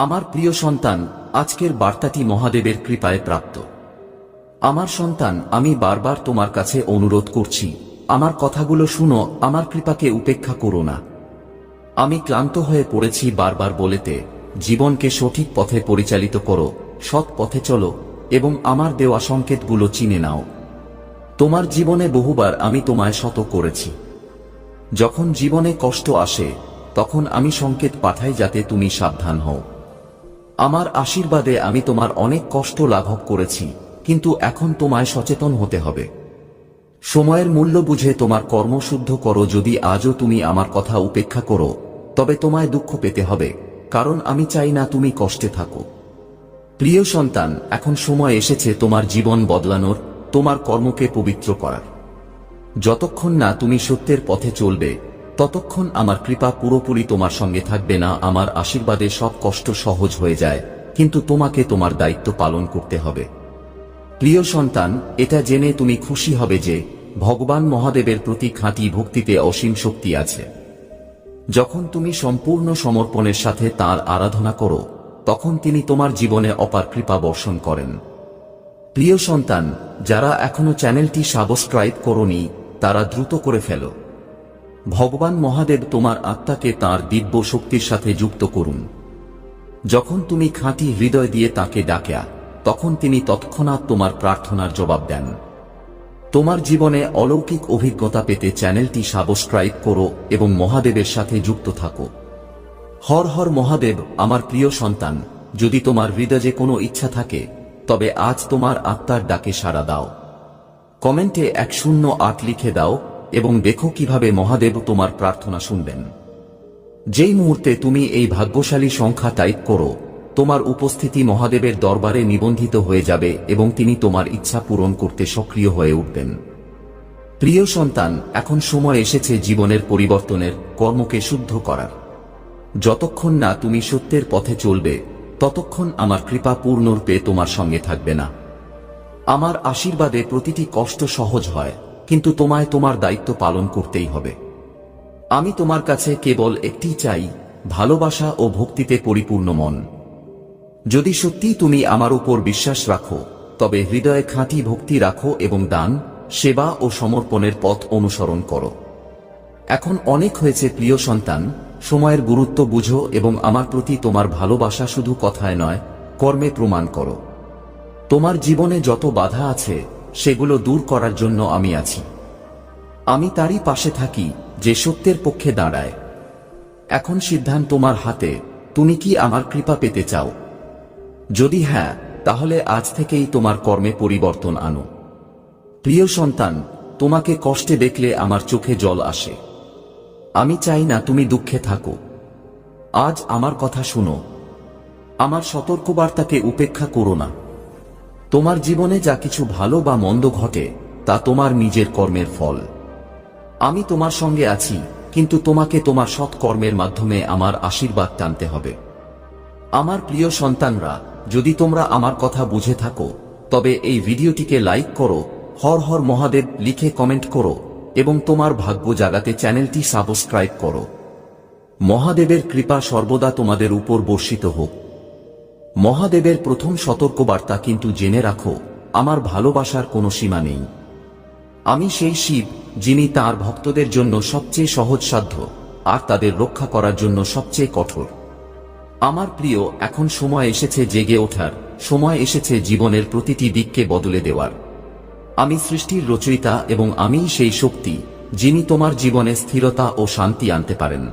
আমার প্রিয় সন্তান, আজকের বার্তাটি মহাদেবের কৃপায় প্রাপ্ত। আমার সন্তান, আমি বারবার তোমার কাছে অনুরোধ করছি, আমার কথাগুলো শুনো, আমার কৃপাকে উপেক্ষা করো না। আমি ক্লান্ত হয়ে পড়েছি বারবার বলেতে, জীবনকে সঠিক পথে পরিচালিত করো, সৎ পথে চলো, এবং আমার দেওয়া সংকেতগুলো চিনে নাও। তোমার জীবনে বহুবার আমি তোমায় শত করেছি। যখন জীবনে কষ্ট আসে, তখন আমি সংকেত পাঠাই যাতে তুমি সাবধান হও। আমার আশীর্বাদে আমি তোমার অনেক কষ্ট লাঘব করেছি, কিন্তু এখন তোমায় সচেতন হতে হবে। সময়ের মূল্য বুঝে তোমার কর্মশুদ্ধ করো যদি আজও তুমি আমার কথা উপেক্ষা করো, তবে তোমায় দুঃখ পেতে হবে, কারণ আমি চাই না তুমি কষ্টে থাকো। প্রিয় সন্তান, এখন সময় এসেছে তোমার জীবন বদলানোর, তোমার কর্মকে পবিত্র করার। যতক্ষণ না তুমি সত্যের পথে চলবে ততক্ষণ আমার কৃপা পুরোপুরি তোমার সঙ্গে থাকবে না, আমার আশীর্বাদে সব কষ্ট সহজ হয়ে যায়, কিন্তু তোমাকে তোমার দায়িত্ব পালন করতে হবে। প্রিয় সন্তান, এটা জেনে তুমি খুশি হবে যে, ভগবান মহাদেবের প্রতি খাঁটি ভক্তিতে অসীম শক্তি আছে। যখন তুমি সম্পূর্ণ সমর্পণের সাথে তার আরাধনা করো, তখন তিনি তোমার জীবনে অপার কৃপা বর্ষণ করেন। প্রিয় সন্তান, যারা এখনও চ্যানেলটি সাবস্ক্রাইব করনি, তারা দ্রুত করে ফেলো। ভগবান মহাদেব তোমার আত্মাকে তার দিব্য শক্তির সাথে যুক্ত করুন। যখন তুমি খাঁটি হৃদয় দিয়ে তাকে ডাকা, তখন তিনি তৎক্ষণাৎ তোমার প্রার্থনার জবাব দেন। তোমার জীবনে অলৌকিক অভিজ্ঞতা পেতে চ্যানেলটি সাবস্ক্রাইব করো এবং মহাদেবের সাথে যুক্ত থাকো। হর হর মহাদেব, আমার প্রিয় সন্তান, যদি তোমার হৃদয়ে কোনো ইচ্ছা থাকে, তবে আজ তোমার আত্মার ডাকে সাড়া দাও। কমেন্টে এক শূন্য আট লিখে দাও এবং দেখো কীভাবে মহাদেব তোমার প্রার্থনা শুনবেন। যেই মুহূর্তে তুমি এই ভাগ্যশালী সংখ্যা টাইপ করো, তোমার উপস্থিতি মহাদেবের দরবারে নিবন্ধিত হয়ে যাবে এবং তিনি তোমার ইচ্ছা পূরণ করতে সক্রিয় হয়ে উঠবেন। প্রিয় সন্তান, এখন সময় এসেছে জীবনের পরিবর্তনের, কর্মকে শুদ্ধ করার। যতক্ষণ না তুমি সত্যের পথে চলবে, ততক্ষণ আমার কৃপা পূর্ণরূপে তোমার সঙ্গে থাকবে না। আমার আশীর্বাদে প্রতিটি কষ্ট সহজ হয়। কিন্তু তোমায় তোমার দায়িত্ব পালন করতেই হবে। আমি তোমার কাছে কেবল একটি চাই, ভালোবাসা ও ভক্তিতে পরিপূর্ণ মন। যদি সত্যি তুমি আমার উপর বিশ্বাস রাখো, তবে হৃদয়ে খাঁটি ভক্তি রাখো এবং দান, সেবা ও সমর্পণের পথ অনুসরণ করো। এখন অনেক হয়েছে প্রিয় সন্তান, সময়ের গুরুত্ব বুঝো এবং আমার প্রতি তোমার ভালোবাসা শুধু কথায় নয়, কর্মে প্রমাণ করো। তোমার জীবনে যত বাধা আছে সেগুলো দূর করার জন্য আমি আছি। আমি তারই পাশে থাকি, যে সত্যের পক্ষে দাঁড়ায়। এখন সিদ্ধান্ত তোমার হাতে, তুমি কি আমার কৃপা পেতে চাও? যদি হ্যাঁ তাহলে আজ থেকেই তোমার কর্মে পরিবর্তন আনো। প্রিয় সন্তান, তোমাকে কষ্টে দেখলে আমার চোখে জল আসে। আমি চাই না তুমি দুঃখে থাকো। আজ আমার কথা শুনো। আমার সতর্কবার্তাকে উপেক্ষা করো না। তোমার জীবনে যা কিছু ভালো বা মন্দ ঘটে, তা তোমার নিজের কর্মের ফল। আমি তোমার সঙ্গে আছি, কিন্তু তোমাকে তোমার সৎ কর্মের মাধ্যমে আমার আশীর্বাদ টানতে হবে। আমার প্রিয় সন্তানরা, যদি তোমরা আমার কথা বুঝে থাকো, তবে এই ভিডিওটিকে লাইক করো, হর হর মহাদেব লিখে কমেন্ট করো, এবং তোমার ভাগ্য জাগাতে চ্যানেলটি সাবস্ক্রাইব করো। মহাদেবের কৃপা সর্বদা তোমাদের উপর বর্ষিত হোক। মহাদেবের প্রথম সতর্কবার্তা কিন্তু জেনে রাখো, আমার ভালোবাসার কোনো সীমা নেই। আমি সেই শিব, যিনি তার ভক্তদের জন্য সবচেয়ে সহজসাধ্য আর তাদের রক্ষা করার জন্য সবচেয়ে কঠোর। আমার প্রিয়, এখন সময় এসেছে জেগে ওঠার, সময় এসেছে জীবনের প্রতিটি দিককে বদলে দেওয়ার। আমি সৃষ্টির রচয়িতা এবং আমিই সেই শক্তি, যিনি তোমার জীবনে স্থিরতা ও শান্তি আনতে পারেন।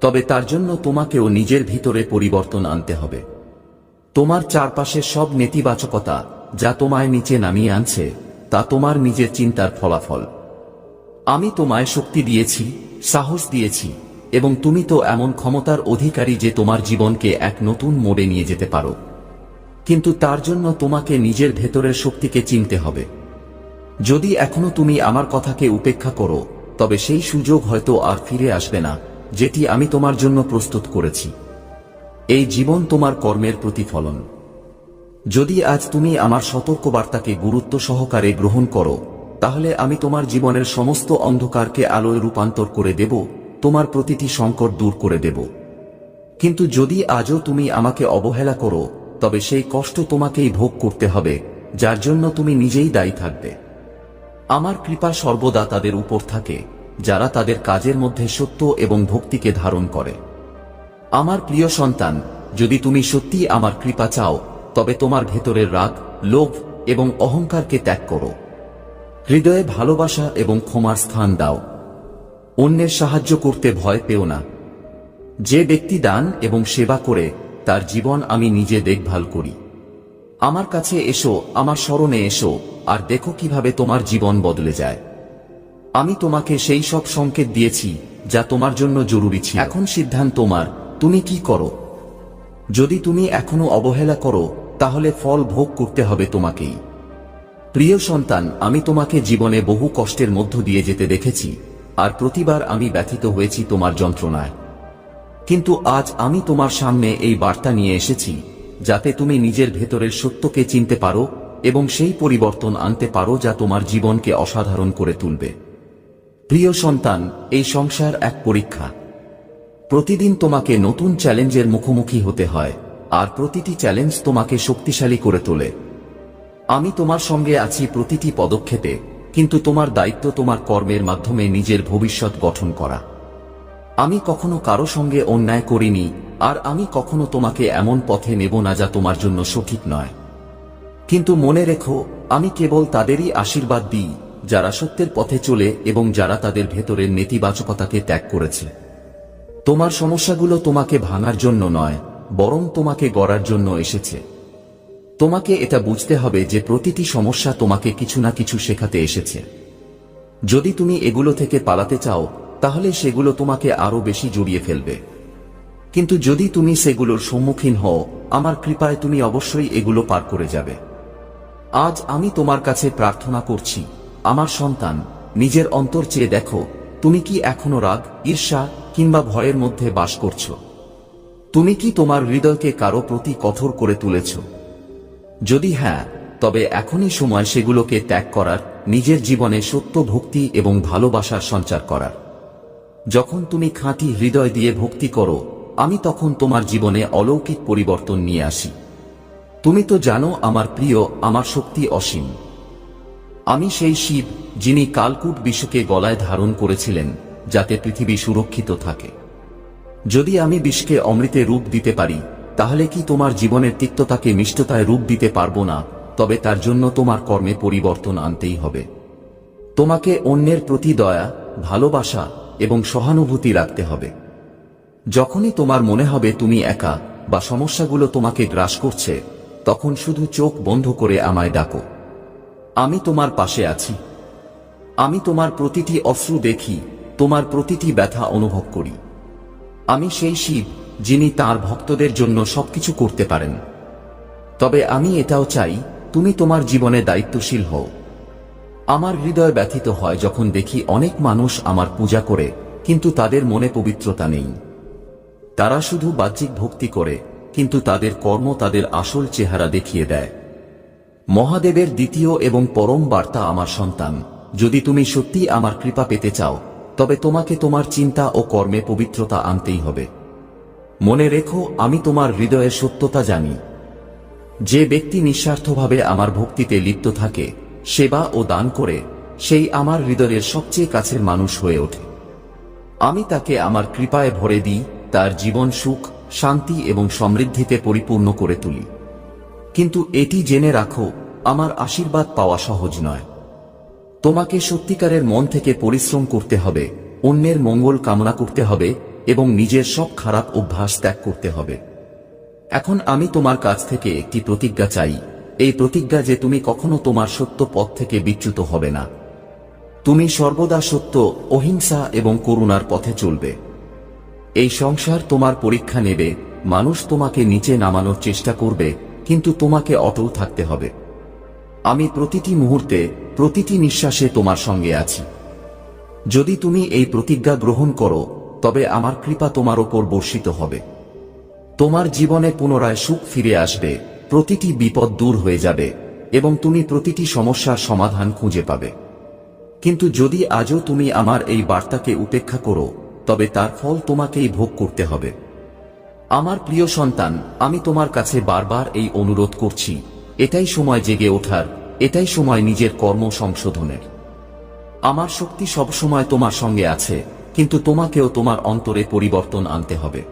তবে তার জন্য তোমাকেও নিজের ভিতরে পরিবর্তন আনতে হবে। তোমার চারপাশের সব নেতিবাচকতা যা তোমায় নিচে নামিয়ে আনছে, তা তোমার নিজের চিন্তার ফলাফল। আমি তোমায় শক্তি দিয়েছি, সাহস দিয়েছি, এবং তুমি তো এমন ক্ষমতার অধিকারী যে তোমার জীবনকে এক নতুন মোড়ে নিয়ে যেতে পারো। কিন্তু তার জন্য তোমাকে নিজের ভেতরের শক্তিকে চিনতে হবে। যদি এখনও তুমি আমার কথাকে উপেক্ষা করো, তবে সেই সুযোগ হয়তো আর ফিরে আসবে না, যেটি আমি তোমার জন্য প্রস্তুত করেছি। এই জীবন তোমার কর্মের প্রতিফলন। যদি আজ তুমি আমার সতর্কবার্তাকে গুরুত্ব সহকারে গ্রহণ করো, তাহলে আমি তোমার জীবনের সমস্ত অন্ধকারকে আলোয় রূপান্তর করে দেব, তোমার প্রতিটি সংকট দূর করে দেব। কিন্তু যদি আজও তুমি আমাকে অবহেলা করো, তবে সেই কষ্ট তোমাকেই ভোগ করতে হবে, যার জন্য তুমি নিজেই দায়ী থাকবে। আমার কৃপা সর্বদা তাদের উপর থাকে, যারা তাদের কাজের মধ্যে সত্য এবং ভক্তিকে ধারণ করে। আমার প্রিয় সন্তান, যদি তুমি সত্যি আমার কৃপা চাও, তবে তোমার ভেতরের রাগ, লোভ এবং অহংকারকে ত্যাগ করো। হৃদয়ে ভালোবাসা এবং ক্ষমার স্থান দাও। অন্যের সাহায্য করতে ভয় পেও না। যে ব্যক্তি দান এবং সেবা করে, তার জীবন আমি নিজে দেখভাল করি। আমার কাছে এসো, আমার স্মরণে এসো, আর দেখো কীভাবে তোমার জীবন বদলে যায়। আমি তোমাকে সেই সব সংকেত দিয়েছি, যা তোমার জন্য জরুরি ছিল। এখন সিদ্ধান্ত তোমার তুমি কি করো? যদি তুমি এখনও অবহেলা করো, তাহলে ফল ভোগ করতে হবে তোমাকেই। প্রিয় সন্তান, আমি তোমাকে জীবনে বহু কষ্টের মধ্য দিয়ে যেতে দেখেছি, আর প্রতিবার আমি ব্যথিত হয়েছি তোমার যন্ত্রণায়। কিন্তু আজ আমি তোমার সামনে এই বার্তা নিয়ে এসেছি, যাতে তুমি নিজের ভেতরের সত্যকে চিনতে পারো এবং সেই পরিবর্তন আনতে পারো যা তোমার জীবনকে অসাধারণ করে তুলবে। প্রিয় সন্তান, এই সংসার এক পরীক্ষা। প্রতিদিন তোমাকে নতুন চ্যালেঞ্জের মুখোমুখি হতে হয়, আর প্রতিটি চ্যালেঞ্জ তোমাকে শক্তিশালী করে তোলে। আমি তোমার সঙ্গে আছি প্রতিটি পদক্ষেপে, কিন্তু তোমার দায়িত্ব তোমার কর্মের মাধ্যমে নিজের ভবিষ্যৎ গঠন করা। আমি কখনো কারও সঙ্গে অন্যায় করিনি, আর আমি কখনো তোমাকে এমন পথে নেব না যা তোমার জন্য সঠিক নয়। কিন্তু মনে রেখো, আমি কেবল তাদেরই আশীর্বাদ দিই, যারা সত্যের পথে চলে এবং যারা তাদের ভেতরের নেতিবাচকতাকে ত্যাগ করেছে। তোমার সমস্যাগুলো তোমাকে ভাঙার জন্য নয়, বরং তোমাকে গড়ার জন্য এসেছে। তোমাকে এটা বুঝতে হবে যে প্রতিটি সমস্যা তোমাকে কিছু না কিছু শেখাতে এসেছে। যদি তুমি এগুলো থেকে পালাতে চাও, তাহলে সেগুলো তোমাকে আরও বেশি জড়িয়ে ফেলবে। কিন্তু যদি তুমি সেগুলোর সম্মুখীন হও, আমার কৃপায় তুমি অবশ্যই এগুলো পার করে যাবে। আজ আমি তোমার কাছে প্রার্থনা করছি, আমার সন্তান, নিজের অন্তর চেয়ে দেখো, তুমি কি এখনও রাগ, ঈর্ষা কিংবা ভয়ের মধ্যে বাস করছ। তুমি কি তোমার হৃদয়কে কারও প্রতি কঠোর করে তুলেছ? যদি হ্যাঁ তবে এখনই সময় সেগুলোকে ত্যাগ করার, নিজের জীবনে সত্য ভক্তি এবং ভালোবাসার সঞ্চার করার। যখন তুমি খাঁটি হৃদয় দিয়ে ভক্তি করো, আমি তখন তোমার জীবনে অলৌকিক পরিবর্তন নিয়ে আসি। তুমি তো জানো আমার প্রিয়, আমার শক্তি অসীম। আমি সেই শিব, যিনি কালকুট বিশ্বকে গলায় ধারণ করেছিলেন। যাতে পৃথিবী সুরক্ষিত থাকে। যদি আমি বিষকে অমৃতে রূপ দিতে পারি, তাহলে কি তোমার জীবনের তিক্ততাকে মিষ্টতায় রূপ দিতে পারব না, তবে তার জন্য তোমার কর্মে পরিবর্তন আনতেই হবে। তোমাকে অন্যের প্রতি দয়া, ভালোবাসা এবং সহানুভূতি রাখতে হবে। যখনই তোমার মনে হবে তুমি একা বা সমস্যাগুলো তোমাকে গ্রাস করছে, তখন শুধু চোখ বন্ধ করে আমায় ডাকো। আমি তোমার পাশে আছি। আমি তোমার প্রতিটি অশ্রু দেখি তোমার প্রতিটি ব্যথা অনুভব করি। আমি সেই শিব, যিনি তার ভক্তদের জন্য সবকিছু করতে পারেন। তবে আমি এটাও চাই, তুমি তোমার জীবনে দায়িত্বশীল হও। আমার হৃদয় ব্যথিত হয় যখন দেখি অনেক মানুষ আমার পূজা করে, কিন্তু তাদের মনে পবিত্রতা নেই। তারা শুধু বাহ্যিক ভক্তি করে, কিন্তু তাদের কর্ম তাদের আসল চেহারা দেখিয়ে দেয়। মহাদেবের দ্বিতীয় এবং পরম বার্তা আমার সন্তান, যদি তুমি সত্যি আমার কৃপা পেতে চাও তবে তোমাকে তোমার চিন্তা ও কর্মে পবিত্রতা আনতেই হবে। মনে রেখো, আমি তোমার হৃদয়ের সত্যতা জানি। যে ব্যক্তি নিঃস্বার্থভাবে আমার ভক্তিতে লিপ্ত থাকে, সেবা ও দান করে, সেই আমার হৃদয়ের সবচেয়ে কাছের মানুষ হয়ে ওঠে। আমি তাকে আমার কৃপায় ভরে দিই, তার জীবন সুখ, শান্তি এবং সমৃদ্ধিতে পরিপূর্ণ করে তুলি। কিন্তু এটি জেনে রাখো, আমার আশীর্বাদ পাওয়া সহজ নয়। তোমাকে সত্যিকারের মন থেকে পরিশ্রম করতে হবে, অন্যের মঙ্গল কামনা করতে হবে, এবং নিজের সব খারাপ অভ্যাস ত্যাগ করতে হবে। এখন আমি তোমার কাছ থেকে একটি প্রতিজ্ঞা চাই, এই প্রতিজ্ঞা যে তুমি কখনো তোমার সত্য পথ থেকে বিচ্যুত হবে না। তুমি সর্বদা সত্য, অহিংসা এবং করুণার পথে চলবে। এই সংসার তোমার পরীক্ষা নেবে, মানুষ তোমাকে নিচে নামানোর চেষ্টা করবে, কিন্তু তোমাকে অটল থাকতে হবে। আমি প্রতিটি মুহূর্তে, প্রতিটি নিঃশ্বাসে তোমার সঙ্গে আছি। যদি তুমি এই প্রতিজ্ঞা গ্রহণ করো, তবে আমার কৃপা তোমার ওপর বর্ষিত হবে। তোমার জীবনে পুনরায় সুখ ফিরে আসবে, প্রতিটি বিপদ দূর হয়ে যাবে, এবং তুমি প্রতিটি সমস্যার সমাধান খুঁজে পাবে। কিন্তু যদি আজও তুমি আমার এই বার্তাকে উপেক্ষা করো, তবে তার ফল তোমাকেই ভোগ করতে হবে। আমার প্রিয় সন্তান, আমি তোমার কাছে বারবার এই অনুরোধ করছি। এটাই সময় জেগে ওঠার, এটাই সময় নিজের কর্ম সংশোধনের। আমার শক্তি সবসময় তোমার সঙ্গে আছে, কিন্তু তোমাকেও তোমার অন্তরে পরিবর্তন আনতে হবে।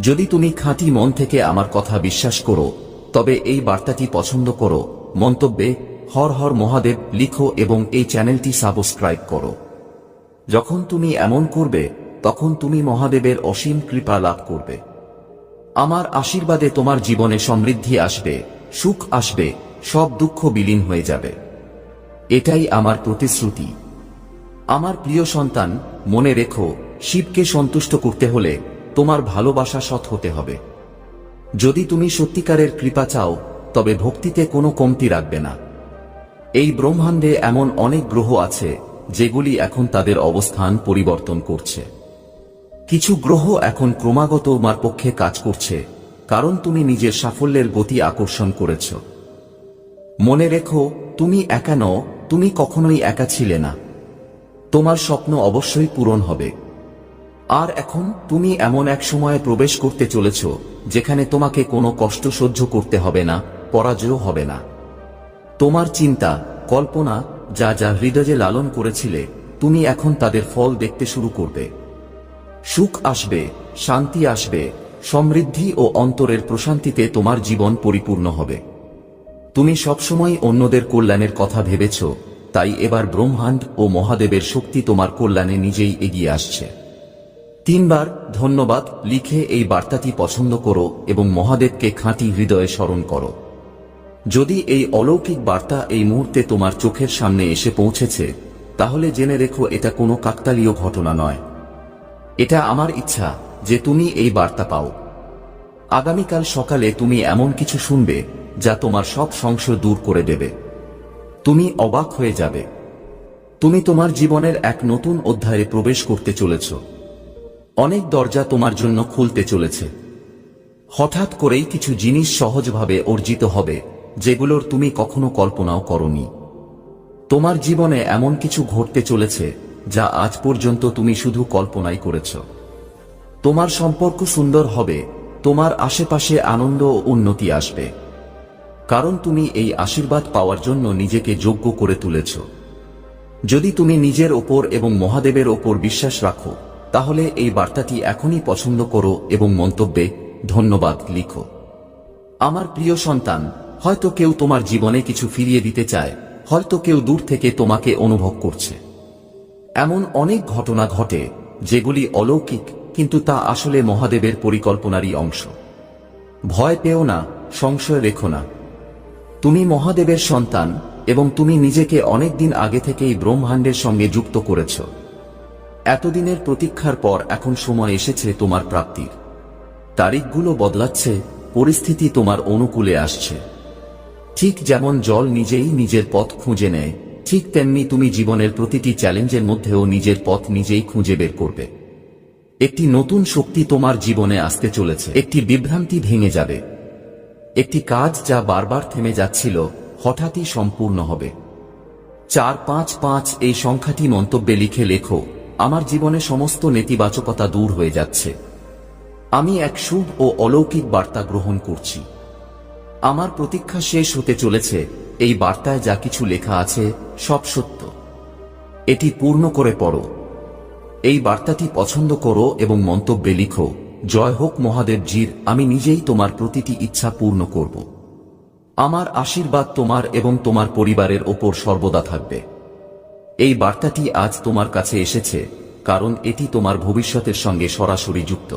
যদি তুমি খাঁটি মন থেকে আমার কথা বিশ্বাস করো, তবে এই বার্তাটি পছন্দ করো, মন্তব্যে, হর হর মহাদেব, লিখো এবং এই চ্যানেলটি সাবস্ক্রাইব করো। যখন তুমি এমন করবে, তখন তুমি মহাদেবের অসীম কৃপা লাভ করবে। আমার আশীর্বাদে তোমার জীবনে সমৃদ্ধি আসবে। সুখ আসবে, সব দুঃখ বিলীন হয়ে যাবে। এটাই আমার প্রতিশ্রুতি। আমার প্রিয় সন্তান, মনে রেখো, শিবকে সন্তুষ্ট করতে হলে তোমার ভালোবাসা সৎ হতে হবে। যদি তুমি সত্যিকারের কৃপা চাও, তবে ভক্তিতে কোনো কমতি রাখবে না। এই ব্রহ্মাণ্ডে এমন অনেক গ্রহ আছে, যেগুলি এখন তাদের অবস্থান পরিবর্তন করছে। কিছু গ্রহ এখন ক্রমাগত মার পক্ষে কাজ করছে কারণ তুমি নিজের সাফল্যের গতি আকর্ষণ করেছ। মনে রেখো, তুমি একা নও, তুমি কখনোই একা ছিলে না। তোমার স্বপ্ন অবশ্যই পূরণ হবে। আর এখন, তুমি এমন এক সময়ে প্রবেশ করতে চলেছ, যেখানে তোমাকে কোনো কষ্ট সহ্য করতে হবে না পরাজয় হবে না। তোমার চিন্তা, কল্পনা, যা যা হৃদয়ে লালন করেছিলে, তুমি এখন তাদের ফল দেখতে শুরু করবে। সুখ আসবে, শান্তি আসবে সমৃদ্ধি ও অন্তরের প্রশান্তিতে তোমার জীবন পরিপূর্ণ হবে। তুমি সবসময় অন্যদের কল্যাণের কথা ভেবেছ, তাই এবার ব্রহ্মাণ্ড ও মহাদেবের শক্তি তোমার কল্যাণে নিজেই এগিয়ে আসছে। তিনবার ধন্যবাদ লিখে এই বার্তাটি পছন্দ করো এবং মহাদেবকে খাঁটি হৃদয়ে স্মরণ করো। যদি এই অলৌকিক বার্তা এই মুহূর্তে তোমার চোখের সামনে এসে পৌঁছেছে, তাহলে জেনে রেখো এটা কোনো কাকতালীয় ঘটনা নয়। এটা আমার ইচ্ছা। যে তুমি এই বার্তা পাও। আগামীকাল সকালে তুমি এমন কিছু শুনবে, যা তোমার সব সংশয় দূর করে দেবে। তুমি অবাক হয়ে যাবে। তুমি তোমার জীবনের এক নতুন অধ্যায়ে প্রবেশ করতে চলেছ। অনেক দরজা তোমার জন্য খুলতে চলেছে। হঠাৎ করেই কিছু জিনিস সহজভাবে অর্জিত হবে, যেগুলোর তুমি কখনো কল্পনাও করনি। তোমার জীবনে এমন কিছু ঘটতে চলেছে, যা আজ পর্যন্ত তুমি শুধু কল্পনাই করেছ। তোমার সম্পর্ক সুন্দর হবে, তোমার আশেপাশে আনন্দ ও উন্নতি আসবে। কারণ তুমি এই আশীর্বাদ পাওয়ার জন্য নিজেকে যোগ্য করে তুলেছ। যদি তুমি নিজের ওপর এবং মহাদেবের ওপর বিশ্বাস রাখো, তাহলে এই বার্তাটি এখনই পছন্দ করো এবং মন্তব্যে ধন্যবাদ লিখো। আমার প্রিয় সন্তান, হয়তো কেউ তোমার জীবনে কিছু ফিরিয়ে দিতে চায়, হয়তো কেউ দূর থেকে তোমাকে অনুভব করছে। এমন অনেক ঘটনা ঘটে, যেগুলি অলৌকিক কিন্তু তা আসলে মহাদেবের পরিকল্পনারই অংশ। ভয় পেও না, সংশয় রেখো না। তুমি মহাদেবের সন্তান এবং তুমি নিজেকে অনেক দিন আগে থেকেই ব্রহ্মাণ্ডের সঙ্গে যুক্ত করেছ। এতদিনের প্রতীক্ষার পর এখন সময় এসেছে তোমার প্রাপ্তির। তারিখগুলো বদলাচ্ছে, পরিস্থিতি তোমার অনুকূলে আসছে। ঠিক যেমন জল নিজেই নিজের পথ খুঁজে নেয়, ঠিক তেমনি তুমি জীবনের প্রতিটি চ্যালেঞ্জের মধ্যেও নিজের পথ নিজেই খুঁজে বের করবে। একটি নতুন শক্তি তোমার জীবনে আসতে চলেছে। একটি বিভ্রান্তি ভেঙে যাবে। একটি কাজ যা বারবার থেমে যাচ্ছিল, হঠাৎই সম্পূর্ণ হবে। চার পাঁচ পাঁচ এই সংখ্যাটি মন্তব্যে লিখে লেখো, আমার জীবনে সমস্ত নেতিবাচকতা দূর হয়ে যাচ্ছে। আমি এক শুভ ও অলৌকিক বার্তা গ্রহণ করছি। আমার প্রতীক্ষা শেষ হতে চলেছে, এই বার্তায় যা কিছু লেখা আছে, সব সত্য। এটি পূর্ণ করে পড়ো। এই বার্তাটি পছন্দ করো এবং মন্তব্যে লিখো, জয় হোক মহাদেবজির আমি নিজেই তোমার প্রতিটি ইচ্ছা পূর্ণ করব। আমার আশীর্বাদ তোমার এবং তোমার পরিবারের ওপর সর্বদা থাকবে। এই বার্তাটি আজ তোমার কাছে এসেছে, কারণ এটি তোমার ভবিষ্যতের সঙ্গে সরাসরি যুক্ত।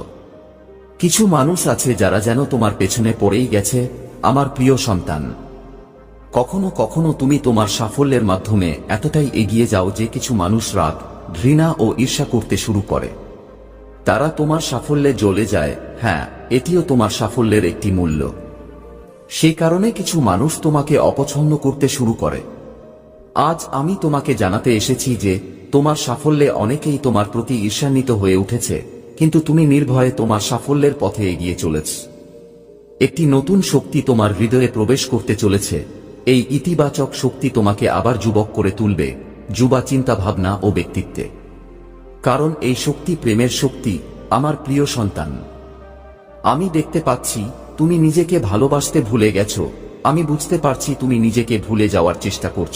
কিছু মানুষ আছে যারা যেন তোমার পেছনে পড়েই গেছে, আমার প্রিয় সন্তান। কখনো কখনো তুমি তোমার সাফল্যের মাধ্যমে এতটাই এগিয়ে যাও যে কিছু মানুষ রাগ ঘৃণা ও ঈর্ষা করতে শুরু করে। তারা তোমার সাফল্যে জ্বলে যায়। হ্যাঁ এটিও তোমার সাফল্যের একটি মূল্য। সেই কারণে কিছু মানুষ তোমাকে অপছন্দ করতে শুরু করে। আজ আমি তোমাকে জানাতে এসেছি যে, তোমার সাফল্যে অনেকেই তোমার প্রতি ঈর্ষান্বিত হয়ে উঠেছে, কিন্তু তুমি নির্ভয়ে তোমার সাফল্যের পথে এগিয়ে চলেছ। একটি নতুন শক্তি তোমার হৃদয়ে প্রবেশ করতে চলেছে। এই ইতিবাচক শক্তি তোমাকে আবার যুবক করে তুলবে। যুবা চিন্তা ভাবনা ও ব্যক্তিত্বে। কারণ এই শক্তি প্রেমের শক্তি, আমার প্রিয় সন্তান। আমি দেখতে পাচ্ছি, তুমি নিজেকে ভালোবাসতে ভুলে গেছো। আমি বুঝতে পারছি তুমি নিজেকে ভুলে যাওয়ার চেষ্টা করছ।